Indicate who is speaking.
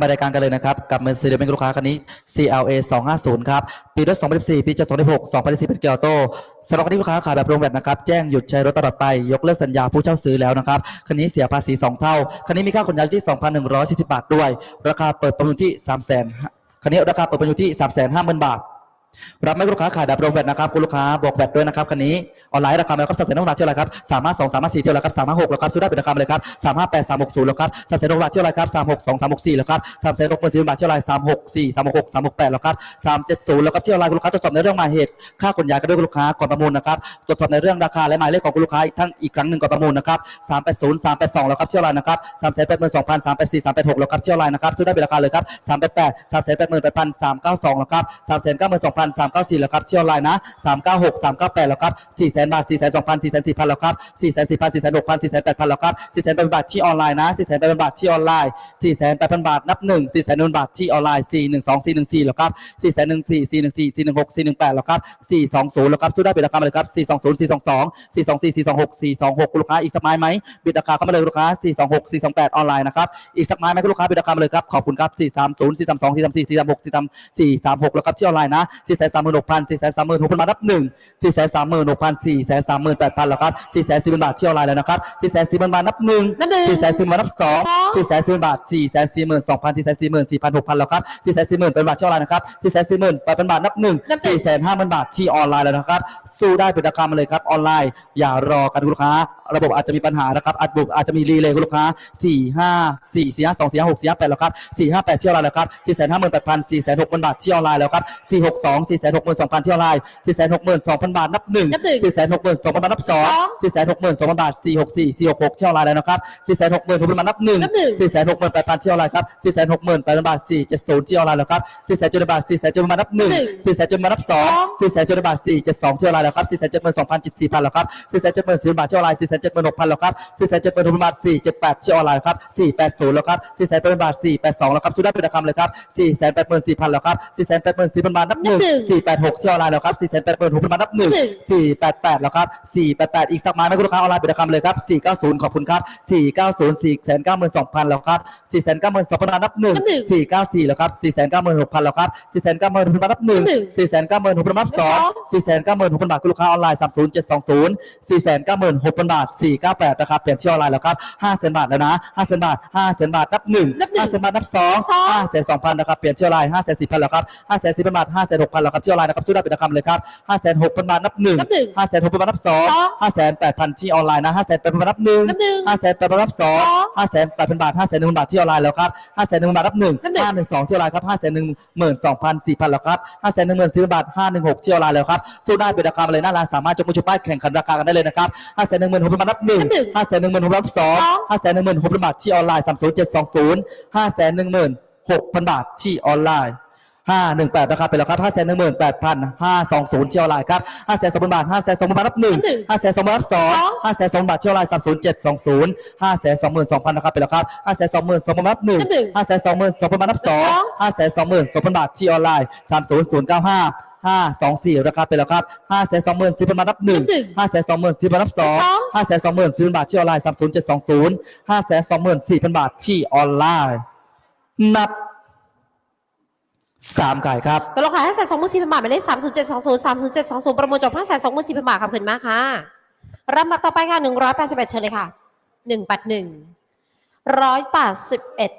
Speaker 1: มารายการกันเลยนะครับ กับ Mercedes Benz ลูกค้าคันนี้ CLA 250 ครับ ปีรถ2014 ปีจด2016 2014เป็นเกียร์ออโต้สำหรับคันนี้ลูกค้าขายแบบโรงแบบนะครับ แจ้งหยุดใช้รถตลอดไป ยกเลิกสัญญาผู้เช่าซื้อแล้วนะครับ คันนี้เสียภาษี 2 เท่า คันนี้มีค่าขนย้ายอยู่ที่ 2,140 บาทด้วย ราคาเปิดประมูลที่ 300,000คันนี้ราคาเปิดประมูลที่ 350,000 บาท รับไม่ลูกค้าขายแบบโรงแบตนะครับคุณลูกค้าบวกแบตด้วยนะครับคันนี้ออนไลน์ราคาแล้วครับสัดส่วนน้ำหนักเท่าไรครับสามห้าสองสามห้าสี่เท่าไรครับสามห้าหกแล้วครับซื้อได้เป็นราคาเลยครับสามห้าแปดสามหกศูนย์แล้วครับสัดส่วนน้ำหนักเท่าไรครับสามหกสองสามหกสี่แล้วครับสามแสนหกหมื่นสี่พันบาทเท่าไรสามหกสี่สามหกหกสามหกแปดแล้วครับสามเจ็ดศูนย์แล้วครับเที่ออนไลน์คุณลูกค้าตรวจสอบในเรื่องหมายเหตุค่าขนย้ายกันด้วยคุณลูกค้าก่อนประมูลนะครับตรวจสอบในเรื่องราคาและหมายเลขของคุณลูกค้าอีกทั้งอีกครั้งหนึ่งก่อนประมูลนะครับสามแปดศูนย์สามแปดสองแล้วครับเที่ออนไลน์นะครับสามแสนแปดหมื่นสองพันสามแปดสี่สามแปดหกแล้วครับเที่ออนไลน์นะครับซื้อได้เป็นราคาเลยครับสามแปดแปดสามแสนแปดหมื่นแปดพันสามเก้าสองแล้วครับสามแสนเก้าหมื่นสองพันสามเก้าสี่แล้วครับที่ออนไลน์นะสามเก้าหกสามเก้าแปดแล้วครับสี่แสนบาทสี่แสนสองพันสี่แสนสี่พันแล้วครับสี่แสนสี่พันสี่แสนหกพันสี่แสนแปดพันแล้วครับสี่แสนแปดพันบาทที่ออนไลน์นะสี่แสนแปดพันบาทที่ออนไลน์สี่แสนแปดพันบาทนับหนึ่งสี่แสนหนึ่งบาทที่ออนไลน์สี่หนึ่งสองสี่หนึ่งสี่แล้วครับสี่แสนหนึ่งสี่สี่หนึ่งสี่สี่หนึ่งหกสี่หนึ่งแปดแล้วครับสี่สองศูนย์แล้วครับซื้อได้เป็นราคาเลยครับสี่สองศูนย์สี่สองสองสี่สองสี่สี่สองหกสี่สองหกลูกค้าอีกสักไม้ไหมบิดราคาเข้ามาเลยลูกค้าสี่สองหกสี่สองแปดออนไลน์นะครับอีกสักไม้ไหมลูกค้าบิดราคามาเลยครับขอบคุณครับสี่สามศูนย์สี่สามสองสี่สามสี่สี่สามหกสี่สามสี่สามหกแล้วครับที่ออนไลน์นะสี่แสนสามหมื่นหกพันสี่แสนสามหมื่นหกพันบาทนับหนึ่งสี่แสนสามหมื่นหกพันสี่แสนสามหมื่นแปดพันแล้วครับสี่แสนสี่หมื่นบาทที่ออนไลน์แล้วนะครับสี่แสนสี่หมื่นบาทนับหนึ่ง
Speaker 2: นับหนึ่ง
Speaker 1: สี่แสนสี่หมื่นนับสอง
Speaker 2: สอง
Speaker 1: สี่แสนสี่หมื่นบาทสี่แสนสี่หมื่นสองพันสี่แสนสี่หมื่นสี่พันหกพันแล้วครับสี่แสนสี่หมื่นเป็นบาทที่ออนไลน์นะครับสี่แสนสี่หมื่นเป็นบาทนับหนึ่ง
Speaker 2: นับหนึ่ง
Speaker 1: สี่แสนห้าหมื่นบาทที่ออนไลน์แล้วนะครับสู้ได้เป็นราคามาเลยครับออนไลน์ อย่ารอกันคุณลูกค้า ระบบอาจจะมีปัญหานะครับอาจบุอาจจะมีรีเลย์คุณลูกค้าสี่ห้าสี่สี่ห้าสองสี่ห้าหกสี่ห้าแปดแล้วครับสี่ห้าแปดที่ออนไลน์แล้วครับสี่แสนห้าหมื่นแปดพันสี่แสนหกพันบาทที่ออนไลน์แล้วครับสี่หกสองสี่แสนหกหมื่นสองพันที่ออนไลน์สี่แสนหกหมื่นสองพันบาทนับหนึ่ง
Speaker 2: นับหนึ่ง
Speaker 1: สี่แสนหกหมื่นสองพันบาทนับสอง
Speaker 2: สอง
Speaker 1: สี่แสนหกหมื่นสองพันบาทสี่หกสี่สี่หกหกที่ออนไลน์แล้วนะครับสี่แสนหกหมื่นหกพันบาทนับหนึ่ง
Speaker 2: นับหนึ่ง
Speaker 1: สี่แสนหกหมื่นแปดพันที่ออนไลน์ครับสี่แสนหกหมื่นแปดพันบาทสี่เจ็ดศูนย์ที่ออนไลน์แล้วครับสี่แสนเจ็ดพันบาทสี่แสนเจ็ดพันบาทนับหนึ่ง
Speaker 2: หนึ่ง
Speaker 1: สี่แสนเจ็ดพันบาทนับสอง
Speaker 2: สอง
Speaker 1: สี่แสนเจ็ดพันบาทสี่เจ็ดสองที่ออนไลน์แล้วครับสี่แสนเจ็ดหมื่นสองพันเจ็ดสี่พันแล้วครับสี่แสนเจ็ดหมื่นสี่พันบาทที่ออนไลน์สี่แสนเจ็ดหมื่นหกพันแล้วครับสี่แสนเจ็ดหมื่นหกพันบาทสี่เจ็ดแปดที่ออนไลน์ครับสี่แปดศูนย์แล้วครับสี่แสนแปดพันบาทสี่แปดสองแล้วครับซื้อได้เป็นราคาเลยครับสี่แสนแปดหมื่นสี่พันแล้วครับสี่แสนแปดหมื่นสี่พันบาทนับหนึ่ง
Speaker 2: นับหนึ่ง
Speaker 1: สี่แปดหกที่ออนไลน์แล้วครับสี่แสนแปดหมื่นหกพันบาทนับหนึ่ง
Speaker 2: นับหนึ่ง
Speaker 1: สี่แปดแปดแล้วครับสี่แปดแปดอีกสักไม้ไหมคุณลูกค้าออนไลน์เป็นราคาเลยครับสี่เก้าศูนย์ขอบคุณครับสี่เก้าศูนย์สี่แสนเก้าหมื่นสองพันแล้วครับสี่แสนเก้าหมื่นสองพันบาทนับหนึ่ง
Speaker 2: นับหนึ่ง
Speaker 1: สี่เก้าสี่แล้วครับสี่แสนเก้าหมื่นหกพันแล้วครับสี่แสนเก้าหมื่นหกพันบาทนับหนึ่ง
Speaker 2: นับหนึ่ง
Speaker 1: สี่แสนเก้าหมื่นหกพันบาทนับสอง
Speaker 2: นับสอง
Speaker 1: สี่แสนเก้าหมื่นหกพันบาทคุณลูกค้าออนไลน์สามศูนย์เจ็ดสองศูนย์สี่แสนเก้าหมื่นหกพันบาทสี่เก้าแปดนะครับเปลี่ยนที่ออนไลน์แล้วครับห้าแสนบาทแล้วนะห้าแสนบาทห้าแสนบาทนับหนึ่ง
Speaker 2: นับหนึ่ง
Speaker 1: ห้าแสนบาทนับสอง
Speaker 2: สอง
Speaker 1: ห้าแสนสองพันนะครับ เปลี่ยนที่ออนไลน์ห้าแสนสี่พันแล้วครับห้าแสนสี่พันบาทห้าแสนหกพันแล้วครับที่ออนไลน์นะครับสู้ได้เป็นราคาเลยครับห้าแสนหกพันบาทนับหนึ่ง
Speaker 2: นับหนึ่ง
Speaker 1: ห้าแสนหกพันบาทนับสอง
Speaker 2: สอง
Speaker 1: ห้าแสนแปดพันที่ออนไลน์นะห้าแสนแปดพันบาทนับหนึ่ง
Speaker 2: นับหนึ่ง
Speaker 1: ห้าแสนแปดพันบาทนับสอง
Speaker 2: สอง
Speaker 1: ห้าแสนแปดพันบาทห้าแสนหนึ่งพันบาทที่ออนไลน์แล้วครับห้าแสนหนึ่งพันบาทนับหนึ่ง
Speaker 2: นับหนึ่ง
Speaker 1: ห้าหนึ่งสองที่ออนไลน์ครับห้าแสนหนึ่งหมื่นสองพันสี่พันแล้วครับห้าแสนหนึ่งหมื่นสี่พันบาทห้าหนึ่งหกที่ออนไลน์แล้วครับสู้ได้เป็นราคามาเลยหน้าร้านสามารถจงมือชุบป้ายแข่งขันราคากันได้เลยนะครับห้าแสนหนึ่งหมื่นหกพันบาทนับหนึ่ง
Speaker 2: นับหนึ่ง
Speaker 1: ห้าแสนหนึ่งหมื่นหกพันบาทนับสอง
Speaker 2: สอง
Speaker 1: ห้าแสนหนึ่งหมื่นหกพันบาทที่ออนไลน์สามศูนย์เจ็ดสองศูนย์ห้าแสนหนึ่งหมื่นหกพันบาทที่ออนไลน์ ห้าหนึ่งแปดนะครับเป็นแล้วครับห้าแสนหนึ่งหมื่นแปดพันห้าสองศูนย์ที่ออนไลน์ครับห้าแสนสองพันบาทห้าแสนสองพันบาทนับหนึ่ง
Speaker 2: นับหนึ่ง
Speaker 1: ห้าแสนสองพันบาทนับสอง
Speaker 2: สอง
Speaker 1: ห้าแสนสองบาทที่ออนไลน์สามศูนย์เจ็ดสองศูนย์ห้าแสนสองหมื่นสองพันนะครับเป็นแล้วครับห้าแสนสองหมื่นสองพันบาทนับหนึ่ง
Speaker 2: นับหนึ่ง
Speaker 1: ห้าแสนสองหมื่นสองพันบาทนับสอง
Speaker 2: นับสอง
Speaker 1: ห้าแสนสองหมื่นสองพันบาทที่ออนไลน์สามศูนย์ศูนย์เก้าห้าห้าสองสี่ราคาเป็นแล้วครับห้าแสนสองหมื่นสี่พันบาทนับหนึ่ง
Speaker 2: นับหนึ่ง
Speaker 1: ห้าแสนสองหมื่นสี่พันนับสอง
Speaker 2: นับสอง
Speaker 1: ห้าแสนสองหมื่นสี่พันบาทที่ออนไลน์สามศูนย์เจ็ดสองศูนย์ห้าแสนสองหมื่นสี่พันบาทที่ออนไลน์นับ สามไก่ครับ
Speaker 2: ตกลงขายห้าแสนสองหมื่นสี่พันบาทหมายเลขสามศูนย์เจ็ดสองศูนย์สามศูนย์เจ็ดสองศูนย์ประมูลจบห้าแสนสองหมื่นสี่พันบาทขอบคุณมากค่ะรับมาต่อไปค่ะหนึ่งร้อยแปดสิบเอ็ดเชิญเลยค่ะหนึ่งแปดหนึ่งร้อยแปดสิบเอ็ด